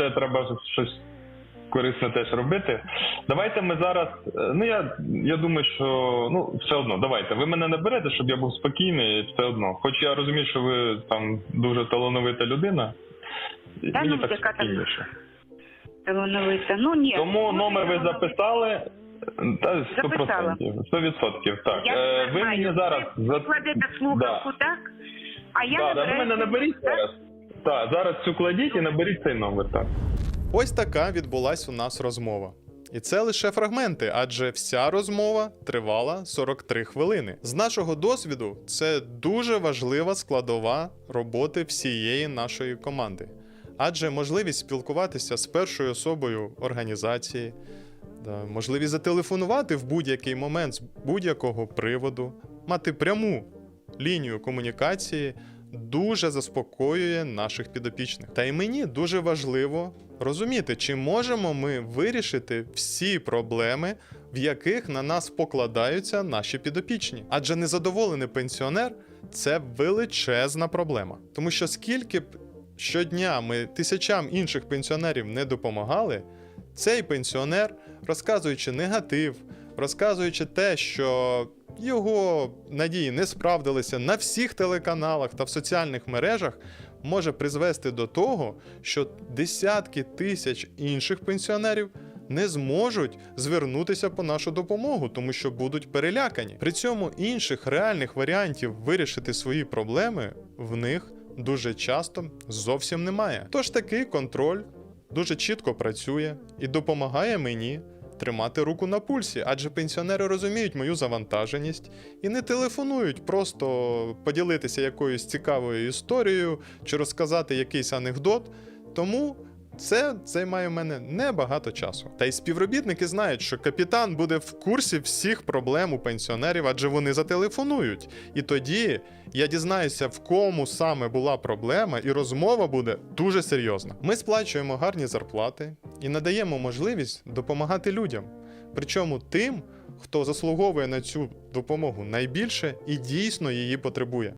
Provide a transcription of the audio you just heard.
ще треба щось корисне теж робити. Давайте ми зараз. е, Ну я, я думаю, що ну все одно, давайте. Ви мене наберете, щоб я був спокійний, все одно. Хоч я розумію, що ви там дуже талановита людина. Та Мені ну, так яка спокійніше. Талановита. Ну ні. Тому ну, номер ви записали. Та Записала. 100%. 100%, так. Я Е, ви мені зараз Ви кладете слухавку, так? А я да, ви мене цей наберіть зараз. Так, зараз цю кладіть і наберіть цей номер, так. Ось така відбулась у нас розмова. І це лише фрагменти, адже вся розмова тривала 43 хвилини. З нашого досвіду, це дуже важлива складова роботи всієї нашої команди. Адже можливість спілкуватися з першою особою організації, можливість зателефонувати в будь-який момент з будь-якого приводу, мати пряму лінію комунікації дуже заспокоює наших підопічних. Та й мені дуже важливо розуміти, чи можемо ми вирішити всі проблеми, в яких на нас покладаються наші підопічні. Адже незадоволений пенсіонер це величезна проблема. Тому що скільки б щодня ми тисячам інших пенсіонерів не допомагали, цей пенсіонер, розказуючи негатив, розказуючи те, що його надії не справдилися на всіх телеканалах та в соціальних мережах, може призвести до того, що десятки тисяч інших пенсіонерів не зможуть звернутися по нашу допомогу, тому що будуть перелякані. При цьому інших реальних варіантів вирішити свої проблеми в них дуже часто зовсім немає. Тож такий контроль дуже чітко працює і допомагає мені тримати руку на пульсі, адже пенсіонери розуміють мою завантаженість і не телефонують просто поділитися якоюсь цікавою історією чи розказати якийсь анекдот. Тому це займає в мене небагато часу. Та й співробітники знають, що капітан буде в курсі всіх проблем у пенсіонерів, адже вони зателефонують. І тоді я дізнаюся, в кому саме була проблема, і розмова буде дуже серйозна. Ми сплачуємо гарні зарплати і надаємо можливість допомагати людям. Причому тим, хто заслуговує на цю допомогу найбільше і дійсно її потребує.